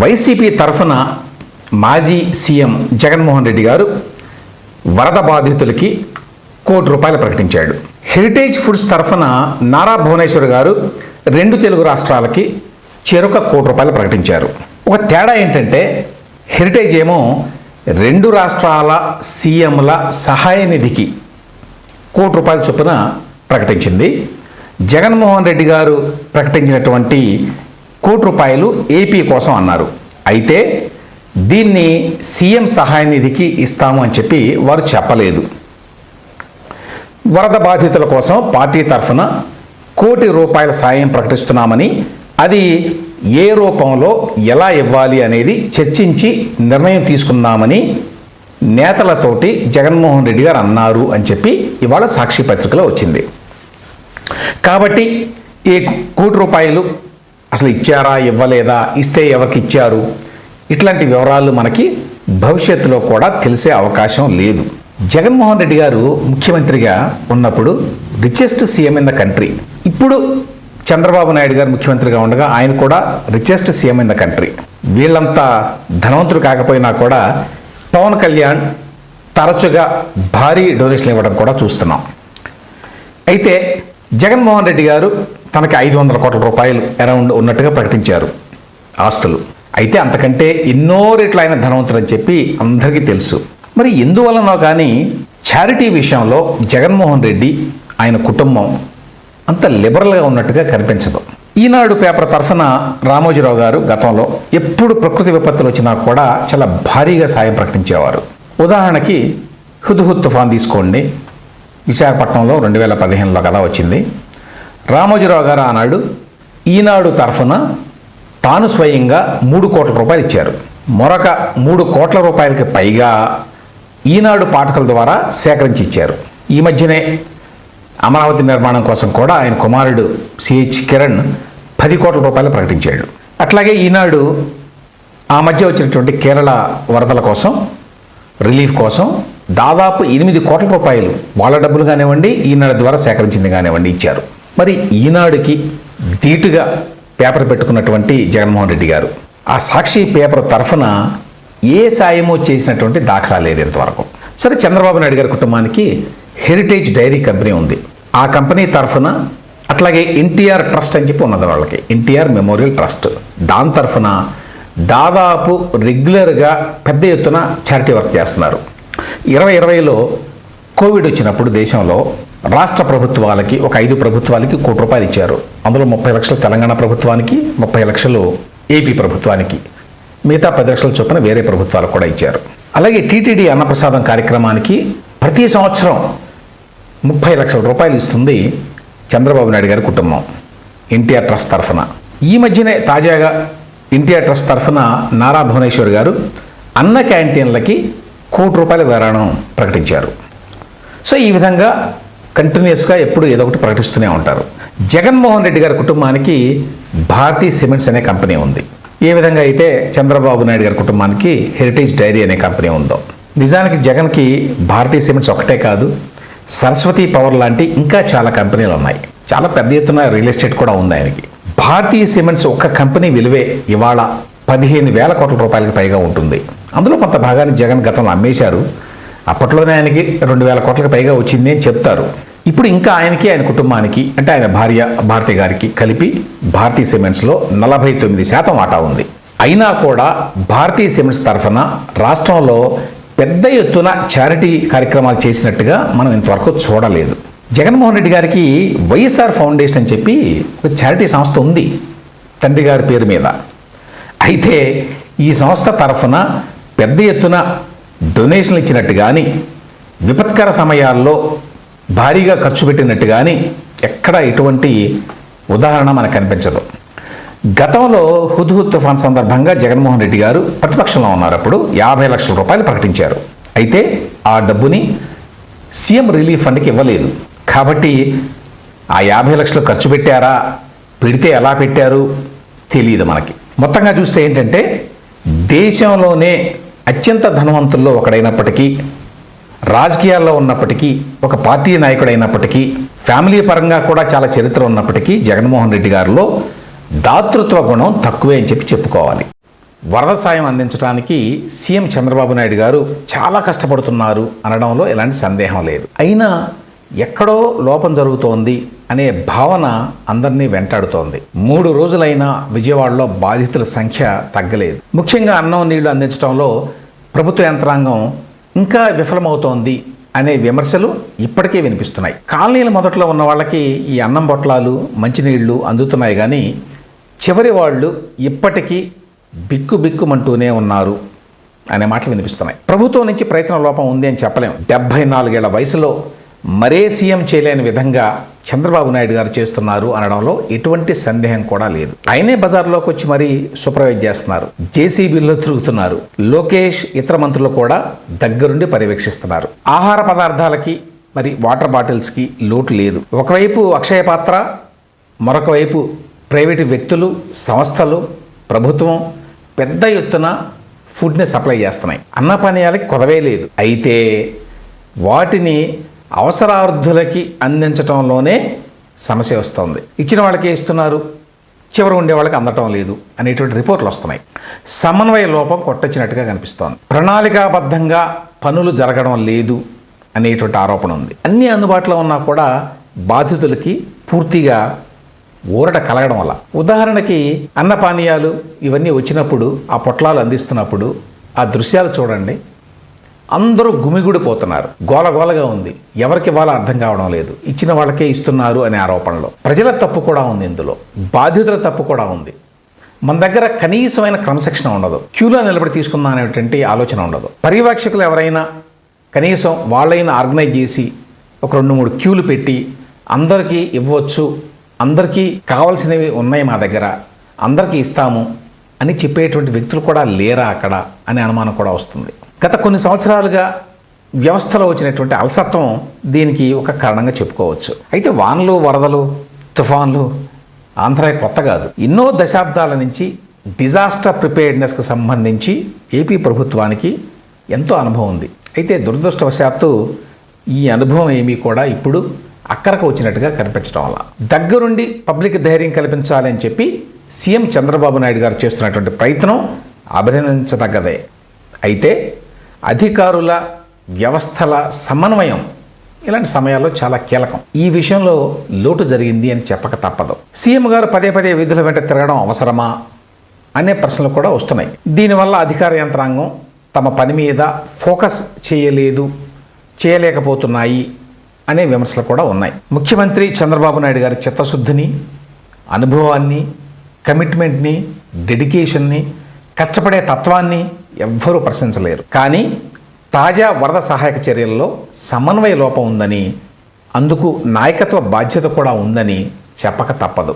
YCP తరఫున మాజీ CM Jaganmohan Reddy గారు వరద బాధితులకి కోటి రూపాయలు ప్రకటించాడు. హెరిటేజ్ ఫుడ్స్ తరఫున నారా భువనేశ్వర్ గారు రెండు తెలుగు రాష్ట్రాలకి చెరొక కోటి రూపాయలు ప్రకటించారు. ఒక తేడా ఏంటంటే హెరిటేజ్ ఏమో రెండు రాష్ట్రాల సీఎంల సహాయ నిధికి కోటి రూపాయల చొప్పున ప్రకటించింది. జగన్మోహన్ రెడ్డి గారు ప్రకటించినటువంటి కోటి రూపాయలు ఏపీ కోసం అన్నారు. అయితే దీన్ని సీఎం సహాయ నిధికి ఇస్తాము అని చెప్పి వారు చెప్పలేదు. వరద బాధితుల కోసం పార్టీ తరఫున కోటి రూపాయల సాయం ప్రకటిస్తున్నామని అది ఏ రూపంలో ఎలా ఇవ్వాలి అనేది చర్చించి నిర్ణయం తీసుకుందామని నేతలతోటి జగన్మోహన్ రెడ్డి గారు అన్నారు అని చెప్పి ఇవాళ సాక్షి పత్రికలో వచ్చింది. కాబట్టి ఈ కోటి రూపాయలు అసలు ఇచ్చారా ఇవ్వలేదా ఇస్తే ఎవరికి ఇచ్చారు ఇట్లాంటి వివరాలు మనకి భవిష్యత్తులో కూడా తెలిసే అవకాశం లేదు. జగన్మోహన్ రెడ్డి గారు ముఖ్యమంత్రిగా ఉన్నప్పుడు richest CM in the country ఇప్పుడు చంద్రబాబు నాయుడు గారు ముఖ్యమంత్రిగా ఉండగా ఆయన కూడా richest CM in the country వీళ్ళంతా ధనవంతులు కాకపోయినా కూడా పవన్ కళ్యాణ్ తరచుగా భారీ డొనేషన్లు ఇవ్వడం కూడా చూస్తున్నాం. అయితే జగన్మోహన్ రెడ్డి గారు తనకి ఐదు వందల కోట్ల రూపాయలు అరౌండ్ ఉన్నట్టుగా ప్రకటించారు ఆస్తులు. అయితే అంతకంటే ఎన్నో రెట్లు ఆయన ధనవంతుడు అని చెప్పి అందరికీ తెలుసు. మరి ఎందువలనో కానీ చారిటీ విషయంలో జగన్మోహన్ రెడ్డి ఆయన కుటుంబం అంత లిబరల్గా ఉన్నట్టుగా కనిపించదు. ఈనాడు పేపర్ తరఫున రామోజీరావు గారు గతంలో ఎప్పుడు ప్రకృతి విపత్తులు వచ్చినా కూడా చాలా భారీగా సాయం ప్రకటించేవారు. ఉదాహరణకి హుద్హుద్ తుఫాన్ తీసుకోండి. విశాఖపట్నంలో రెండు వేల పదిహేనులో కదా వచ్చింది. రామోజీరావు గారు ఆనాడు ఈనాడు తరఫున తాను స్వయంగా మూడు కోట్ల రూపాయలు ఇచ్చారు. మరొక మూడు కోట్ల రూపాయలకి పైగా ఈనాడు పాఠకుల ద్వారా సేకరించి ఇచ్చారు. ఈ మధ్యనే అమరావతి నిర్మాణం కోసం కూడా ఆయన కుమారుడు సిహెచ్ కిరణ్ పది కోట్ల రూపాయలు ప్రకటించాడు. అట్లాగే ఈనాడు ఆ మధ్య వచ్చినటువంటి కేరళ వరదల కోసం రిలీఫ్ కోసం దాదాపు ఎనిమిది కోట్ల రూపాయలు వాళ్ళ డబ్బులు కానివ్వండి ఈనాడు ద్వారా సేకరించింది కానివ్వండి ఇచ్చారు. మరి ఈనాడుకి ధీటుగా పేపర్ పెట్టుకున్నటువంటి జగన్మోహన్ రెడ్డి గారు ఆ సాక్షి పేపర్ తరఫున ఏ సాయమో చేసినటువంటి దాఖలా లేదు ఇంతవరకు. సరే చంద్రబాబు నాయుడు గారి కుటుంబానికి హెరిటేజ్ డైరీ కంపెనీ ఉంది. ఆ కంపెనీ తరఫున అట్లాగే ఎన్టీఆర్ ట్రస్ట్ అని చెప్పి ఉన్నది వాళ్ళకి. NTR memorial trust. దాని తరఫున దాదాపు రెగ్యులర్గా పెద్ద ఎత్తున చారిటీ వర్క్ చేస్తున్నారు. ఇరవై ఇరవైలో కోవిడ్ వచ్చినప్పుడు దేశంలో రాష్ట్ర ప్రభుత్వాలకి ఒక ఐదు ప్రభుత్వాలకి కోటి రూపాయలు ఇచ్చారు. అందులో ముప్పై లక్షలు తెలంగాణ ప్రభుత్వానికి ముప్పై లక్షలు ఏపీ ప్రభుత్వానికి. మిగతా పది లక్షల చొప్పున వేరే ప్రభుత్వాలకు కూడా ఇచ్చారు. అలాగే టీటీడీ అన్నప్రసాదం కార్యక్రమానికి ప్రతి సంవత్సరం ముప్పై లక్షల రూపాయలు ఇస్తుంది చంద్రబాబు నాయుడు గారి కుటుంబం ఎన్టీఆర్ ట్రస్ట్ తరఫున. ఈ మధ్యనే తాజాగా ఎన్టీఆర్ ట్రస్ట్ తరఫున నారా భువనేశ్వర్ గారు అన్న క్యాంటీన్లకి కోటి రూపాయల విరాణం ప్రకటించారు. సో ఈ విధంగా కంటిన్యూస్గా ఎప్పుడు ఏదో ఒకటి ప్రకటిస్తూనే ఉంటారు. జగన్మోహన్ రెడ్డి గారి కుటుంబానికి భారతీ సిమెంట్స్ అనే కంపెనీ ఉంది. ఏ విధంగా అయితే చంద్రబాబు నాయుడు గారి కుటుంబానికి హెరిటేజ్ డైరీ అనే కంపెనీ ఉందో. నిజానికి జగన్కి భారతీ సిమెంట్స్ ఒకటే కాదు సరస్వతి పవర్ లాంటి ఇంకా చాలా కంపెనీలు ఉన్నాయి. చాలా పెద్ద ఎత్తున రియల్ ఎస్టేట్ కూడా ఉంది ఆయనకి. భారతీయ సిమెంట్స్ ఒక్క కంపెనీ విలువే ఇవాళ పదిహేను వేల కోట్ల రూపాయలకి పైగా ఉంటుంది. అందులో కొంత భాగాన్ని జగన్ గతంలో అమ్మేశారు. అప్పట్లోనే ఆయనకి రెండు వేల కోట్లకు పైగా వచ్చింది అని చెప్తారు. ఇప్పుడు ఇంకా ఆయనకి ఆయన కుటుంబానికి అంటే ఆయన భార్య భారతి గారికి కలిపి భారతీ సిమెంట్స్లో నలభై తొమ్మిది శాతం వాటా ఉంది. అయినా కూడా భారతీ సిమెంట్స్ తరఫున రాష్ట్రంలో పెద్ద ఎత్తున చారిటీ కార్యక్రమాలు చేసినట్టుగా మనం ఇంతవరకు చూడలేదు. జగన్మోహన్ రెడ్డి గారికి వైఎస్ఆర్ ఫౌండేషన్ అని చెప్పి ఒక చారిటీ సంస్థ ఉంది తండ్రి గారి పేరు మీద. అయితే ఈ సంస్థ తరఫున పెద్ద ఎత్తున డొనేషన్లు ఇచ్చినట్టు కానీ విపత్కర సమయాల్లో భారీగా ఖర్చు పెట్టినట్టు కానీ ఎక్కడ ఎటువంటి ఉదాహరణ మనకు కనిపించదు. గతంలో హుద్హుద్ తుఫాన్ సందర్భంగా జగన్మోహన్ రెడ్డి గారు ప్రతిపక్షంలో ఉన్నారు అప్పుడు యాభై లక్షల రూపాయలు ప్రకటించారు. అయితే ఆ డబ్బుని సీఎం రిలీఫ్ ఫండ్కి ఇవ్వలేదు. కాబట్టి ఆ యాభై లక్షలు ఖర్చు పెట్టారా? పెడితే ఎలా పెట్టారు? తెలియదు మనకి. మొత్తంగా చూస్తే ఏంటంటే దేశంలోనే అత్యంత ధనవంతుల్లో ఒకడైనప్పటికీ రాజకీయాల్లో ఉన్నప్పటికీ ఒక పార్టీ నాయకుడైనప్పటికీ ఫ్యామిలీ పరంగా కూడా చాలా చరిత్ర ఉన్నప్పటికీ జగన్మోహన్ రెడ్డి గారిలో దాతృత్వ గుణం తక్కువే అని చెప్పి చెప్పుకోవాలి. వరద సాయం అందించడానికి సీఎం చంద్రబాబు నాయుడు గారు చాలా కష్టపడుతున్నారు అనడంలో ఎలాంటి సందేహం లేదు. అయినా ఎక్కడో లోపం జరుగుతోంది అనే భావన అందరినీ వెంటాడుతోంది. మూడు రోజులైనా విజయవాడలో బాధితుల సంఖ్య తగ్గలేదు. ముఖ్యంగా అన్నం నీళ్ళు అందించడంలో ప్రభుత్వ యంత్రాంగం ఇంకా విఫలమవుతోంది అనే విమర్శలు ఇప్పటికే వినిపిస్తున్నాయి. కాలనీల మొదట్లో ఉన్న వాళ్ళకి ఈ అన్నం బొట్లాలు మంచినీళ్ళు అందుతున్నాయి కానీ చివరి వాళ్ళు ఇప్పటికీ బిక్కు బిక్కుమంటూనే ఉన్నారు అనే మాటలు వినిపిస్తున్నాయి. ప్రభుత్వం నుంచి ప్రయత్న లోపం ఉంది అని చెప్పలేం. డెబ్బై నాలుగేళ్ళ వయసులో మరే సీఎం చేయలేని విధంగా చంద్రబాబు నాయుడు గారు చేస్తున్నారు అనడంలో ఎటువంటి సందేహం కూడా లేదు. ఆయనే బజార్లోకి వచ్చి మరీ సూపర్వైజ్ చేస్తున్నారు. జేసీబీల్లో తిరుగుతున్నారు. లోకేష్ ఇతర మంత్రులు కూడా దగ్గరుండి పర్యవేక్షిస్తున్నారు. ఆహార పదార్థాలకి మరి వాటర్ బాటిల్స్కి లోటు లేదు. ఒకవైపు అక్షయ పాత్ర మరొక వైపు ప్రైవేటు వ్యక్తులు సంస్థలు ప్రభుత్వం పెద్ద ఎత్తున ఫుడ్ని సప్లై చేస్తున్నాయి. అన్నపానీయాలకి కొదవే లేదు. అయితే వాటిని అవసరార్థులకి అందించటంలోనే సమస్య వస్తుంది. ఇచ్చిన వాళ్ళకే ఇస్తున్నారు చివరి ఉండే వాళ్ళకి అందటం లేదు అనేటువంటి రిపోర్ట్లు వస్తున్నాయి. సమన్వయ లోపం కొట్టొచ్చినట్టుగా కనిపిస్తోంది. ప్రణాళికాబద్ధంగా పనులు జరగడం లేదు అనేటువంటి ఆరోపణ ఉంది. అన్ని అందుబాటులో ఉన్నా కూడా బాధితులకి పూర్తిగా ఊరట కలగడం వల్ల. ఉదాహరణకి అన్నపానీయాలు ఇవన్నీ వచ్చినప్పుడు ఆ పొట్లాలు అందిస్తున్నప్పుడు ఆ దృశ్యాలు చూడండి. అందరూ గుమిగుడిపోతున్నారు. గోలగోలగా ఉంది. ఎవరికి ఇవ్వాలో అర్థం కావడం లేదు. ఇచ్చిన వాళ్ళకే ఇస్తున్నారు అనే ఆరోపణలో. ప్రజల తప్పు కూడా ఉంది ఇందులో. బాధితుల తప్పు కూడా ఉంది. మన దగ్గర కనీసమైన క్రమశిక్షణ ఉండదు. క్యూలో నిలబడి తీసుకుందాం అనేటువంటి ఆలోచన ఉండదు. పర్యవేక్షకులు ఎవరైనా కనీసం వాళ్ళైనా ఆర్గనైజ్ చేసి ఒక రెండు మూడు క్యూలు పెట్టి అందరికీ ఇవ్వచ్చు అందరికీ కావాల్సినవి ఉన్నాయి మా దగ్గర అందరికీ ఇస్తాము అని చెప్పేటువంటి వ్యక్తులు కూడా లేరా అక్కడ అనే అనుమానం కూడా వస్తుంది. గత కొన్ని సంవత్సరాలుగా వ్యవస్థలో వచ్చినటువంటి అలసత్వం దీనికి ఒక కారణంగా చెప్పుకోవచ్చు. అయితే వానలు వరదలు తుఫాన్లు ఆంధ్ర కొత్త కాదు. ఎన్నో దశాబ్దాల నుంచి డిజాస్టర్ ప్రిపేర్డ్నెస్కి సంబంధించి ఏపీ ప్రభుత్వానికి ఎంతో అనుభవం ఉంది. అయితే దురదృష్టవశాత్తు ఈ అనుభవం ఏమీ కూడా ఇప్పుడు అక్కరకు వచ్చినట్టుగా కనిపించడం వల్ల. దగ్గరుండి పబ్లిక్ ధైర్యం కల్పించాలని చెప్పి సీఎం చంద్రబాబు నాయుడు గారు చేస్తున్నటువంటి ప్రయత్నం అభినందించదగ్గదే. అయితే అధికారుల వ్యవస్థల సమన్వయం. ఇలాంటి సమయాల్లో చాలా కీలకం. ఈ విషయంలో లోటు జరిగింది అని చెప్పక తప్పదు. సీఎం గారు పదే పదే విధుల వెంట తిరగడం అవసరమా అనే ప్రశ్నలు కూడా వస్తున్నాయి. దీనివల్ల అధికార యంత్రాంగం తమ పని మీద ఫోకస్ చేయలేదు చేయలేకపోతున్నాయి అనే విమర్శలు కూడా ఉన్నాయి. ముఖ్యమంత్రి చంద్రబాబు నాయుడు గారి చిత్తశుద్ధిని అనుభవాన్ని కమిట్మెంట్ని డెడికేషన్ని కష్టపడే తత్వాన్ని ఎవ్వరూ ప్రశంసలేరు కానీ తాజా వరద సహాయక చర్యల్లో సమన్వయ లోపం ఉందని అందుకు నాయకత్వ బాధ్యత కూడా ఉందని చెప్పక తప్పదు.